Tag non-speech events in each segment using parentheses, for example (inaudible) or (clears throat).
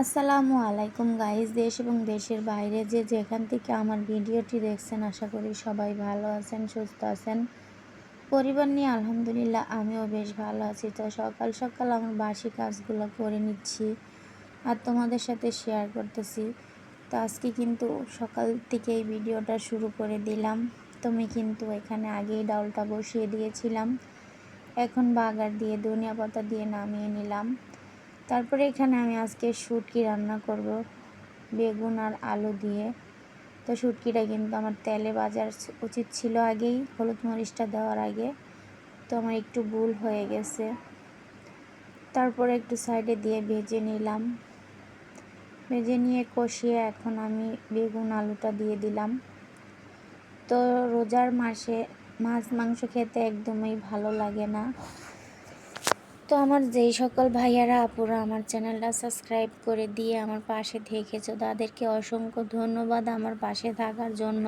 আসসালামু আলাইকুম গাইজ দেশ এবং দেশের বাইরে যে যেখান থেকে আমার ভিডিওটি দেখছেন, আশা করি সবাই ভালো আছেন, সুস্থ আছেন। পরিবার নিয়ে আলহামদুলিল্লাহ আমিও বেশ ভালো আছি। তো সকাল সকাল আমার বাসি কাজগুলো করে নিচ্ছি আর তোমাদের সাথে শেয়ার করতেছি। তো আজকে কিন্তু সকাল থেকে এই ভিডিওটা শুরু করে দিলাম। তুমি কিন্তু এখানে আগেই ডাউলটা বসিয়ে দিয়েছিলাম। এখন বাগার দিয়ে, ধনিয়া পাতা দিয়ে নামিয়ে নিলাম। তারপরে এখানে আমি আজকে শুটকি রান্না করব, বেগুন আর আলু দিয়ে। তো শুটকিটা কিন্তু আমার তেলে বাজার উচিত ছিল আগেই, হলুদ মরিচটা দেওয়ার আগে। তো আমার একটু ভুল হয়ে গেছে। তারপরে একটু সাইডে দিয়ে ভেজে নিলাম। ভেজে নিয়ে কষিয়ে এখন আমি বেগুন আলুটা দিয়ে দিলাম। তো রোজার মাসে মাছ মাংস খেতে একদমই ভালো লাগে না। তো আমার যেই সকল ভাইয়ারা, আপুরা আমার চ্যানেলটা সাবস্ক্রাইব করে দিয়ে আমার পাশে থেকেছো, তাদেরকে অসংখ্য ধন্যবাদ আমার পাশে থাকার জন্য।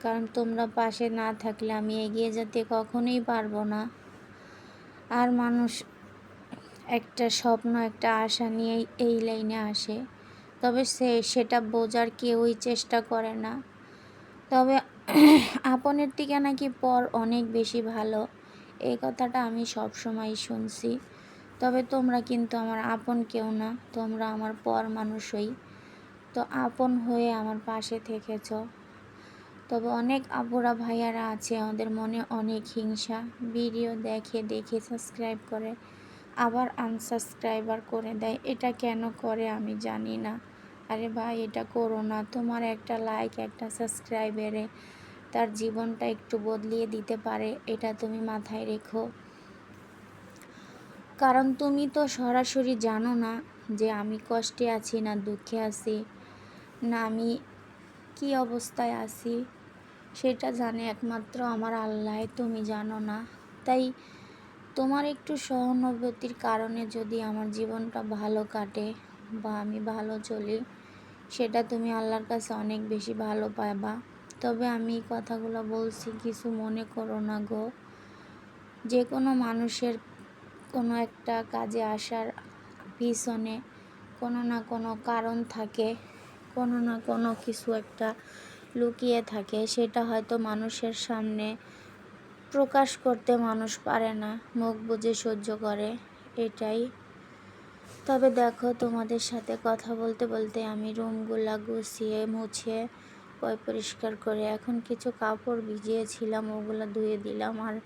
কারণ তোমরা পাশে না থাকলে আমি এগিয়ে যেতে কখনোই পারব না। আর মানুষ একটা স্বপ্ন, একটা আশা নিয়ে এই লাইনে আসে। তবে সে, সেটা বোঝার কেউই চেষ্টা করে না। তবে (clears throat) আপনের থেকে নাকি পর অনেক বেশি ভালো। এই কথাটা আমি সব সময় শুনছি। তবে তোমরা কিন্তু আমার আপন কেউ না, তোমরা আমার পর মানুষই। তো আপন হয়ে আমার পাশে থেকেছ। তবে অনেক আপুরা ভাইয়ারা আছে আমাদের মনে অনেক হিংসা। ভিডিও দেখে দেখে সাবস্ক্রাইব করে, আবার আনসাবস্ক্রাইবার করে দেয়। এটা কেন করে আমি জানি না। আরে ভাই, এটা করো না। তোমার একটা লাইক একটা সাবস্ক্রাইবারে তার জীবনটা একটু বদলিয়ে দিতে পারে, এটা তুমি মাথায় রেখো। কারণ তুমি তো সরাসরি জানো না যে আমি কষ্টে আছি না দুঃখে আছি, না আমি কি অবস্থায় আছি, সেটা জানে একমাত্র আমার আল্লাহ, তুমি জানো না। তাই তোমার একটু সহানুভূতির কারণে যদি আমার জীবনটা ভালো কাটে বা আমি ভালো চলি, সেটা তুমি আল্লাহর কাছে অনেক বেশি ভালো পাবা। তবে আমি কথাগুলো বলছি, কিছু মনে করো না গো। যে কোনো মানুষের কোনো একটা কাজে আসার পিছনে কোনো না কোনো কারণ থাকে, কোনো না কোনো কিছু একটা লুকিয়ে থাকে, সেটা হয়তো মানুষের সামনে প্রকাশ করতে মানুষ পারে না, মুখ বুঝে সহ্য করে, এটাই। তবে দেখো তোমাদের সাথে কথা বলতে বলতে আমি রুমগুলা গুছিয়ে মুছে পরিষ্কার করে, এখন কিছু কাপড় ভিজিয়েছিলাম, ওগুলো ধুয়ে দিলাম আর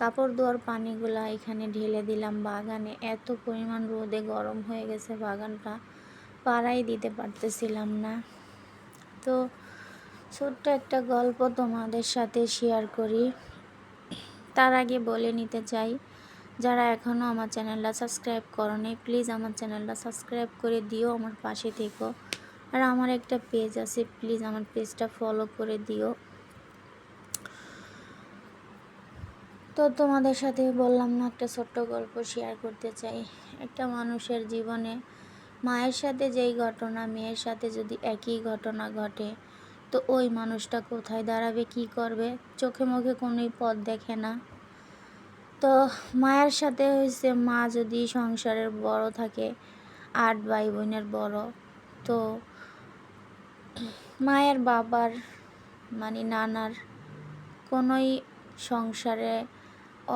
কাপড় ধোয়ার পানিগুলা এখানে ঢেলে দিলাম বাগানে। এত পরিমাণ রোদে গরম হয়ে গেছে, বাগানটা পাড়াই দিতে পারতেছিলাম না। তো ছোট্ট একটা গল্প তোমাদের সাথে শেয়ার করি। তার আগে বলে নিতে চাই, যারা এখনও আমার চ্যানেলটা সাবস্ক্রাইব করো প্লিজ আমার চ্যানেলটা সাবস্ক্রাইব করে দিও, আমার পাশে থেকো। আর আমার একটা পেজ আছে প্লিজ আমার পেজটা ফলো করে দিও। তো তোমাদের সাথে বললাম না, একটা ছোট্ট গল্প শেয়ার করতে চাই। একটা মানুষের জীবনে মায়ের সাথে যেই ঘটনা, মেয়ের সাথে যদি একই ঘটনা ঘটে, তো ওই মানুষটা কোথায় দাঁড়াবে, কি করবে? চোখে মুখে কোনোই পথ দেখে না। তো মায়ের সাথে হয়েছে মা যদি সংসারের বড় থাকে, আট ভাই বোনের বড়, তো মায়ের বাবার মানে নানার কোনোই সংসারে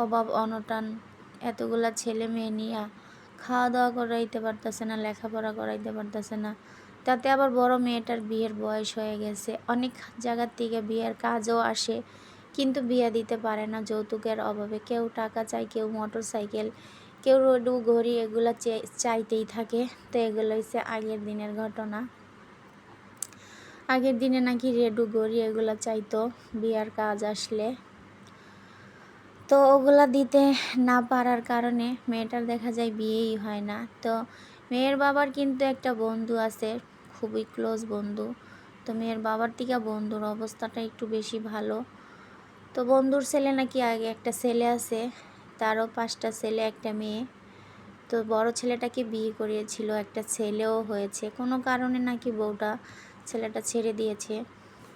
অভাব, অনটন, এতগুলা ছেলে মেয়ে নিয়ে খাওয়া দাওয়া করাইতে পারতেছে না, লেখাপড়া করাইতে পারতেছে না। তাতে আবার বড় মেয়েটার বিয়ের বয়স হয়ে গেছে। অনেক জায়গার থেকে বিয়ের কাজও আসে, কিন্তু বিয়ে দিতে পারে না যৌতুকের অভাবে। কেউ টাকা চায়, কেউ মোটর সাইকেল কেউ রোডু, ঘড়ি এগুলো চাইতেই থাকে। তো এগুলো হচ্ছে আগের দিনের ঘটনা। আগের দিনে নাকি রেডু, গড়ি এগুলো চাইতো, বিয়ার কাজ আসলে। তো ওগুলা দিতে না পারার কারণে মেয়েটার দেখা যায় বিয়েই হয় না। তো মেয়ের বাবার কিন্তু একটা বন্ধু আছে, খুবই ক্লোজ বন্ধু। তো মেয়ের বাবার থেকে বন্ধুর অবস্থাটা একটু বেশি ভালো। তো বন্ধুর ছেলে নাকি আগে একটা ছেলে আছে, তারও পাঁচটা ছেলে, একটা মেয়ে। তো বড় ছেলেটাকে বিয়ে করিয়েছিল, একটা ছেলেও হয়েছে। কোনো কারণে নাকি বউটা ছেলেটা ছেড়ে দিয়েছে।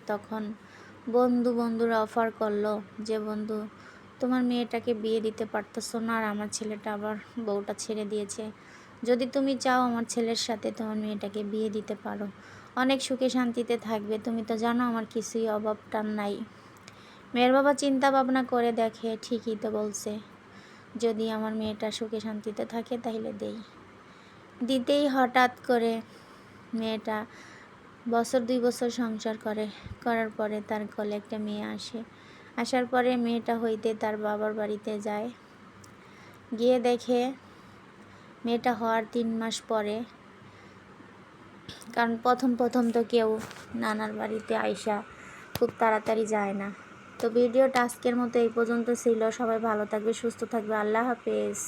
তখন বন্ধু বন্ধুরা অফার করল যে, বন্ধু, তোমার মেয়েটাকে বিয়ে দিতে পারতেছো না আর আমার ছেলেটা আবার বউটা ছেড়ে দিয়েছে। যদি তুমি চাও আমার ছেলের সাথে তোমার মেয়েটাকে বিয়ে দিতে পারো। অনেক সুখে শান্তিতে থাকবে। তুমি তো জানো আমার কিছুই অভাবটার নাই। মেয়ের বাবা চিন্তা ভাবনা করে দেখে, ঠিকই তো বলছে। যদি আমার মেয়েটা সুখে শান্তিতে থাকে তাহলে দেই। দিতেই হঠাৎ করে মেয়েটা বছর দুই বছর সংসার করে, করার পরে তার কোলে একটা মেয়ে আসে। আসার পরে মেয়েটা হইতে তার বাবার বাড়িতে যায়। গিয়ে দেখে মেয়েটা হওয়ার তিন মাস পরে, কারণ প্রথম প্রথম তো কেউ নানার বাড়িতে আইসা খুব তাড়াতাড়ি যায় না। তো ভিডিওটা আজকের মতো এই পর্যন্ত ছিল। সবাই ভালো থাকবে, সুস্থ থাকবে। আল্লাহ হাফেজ।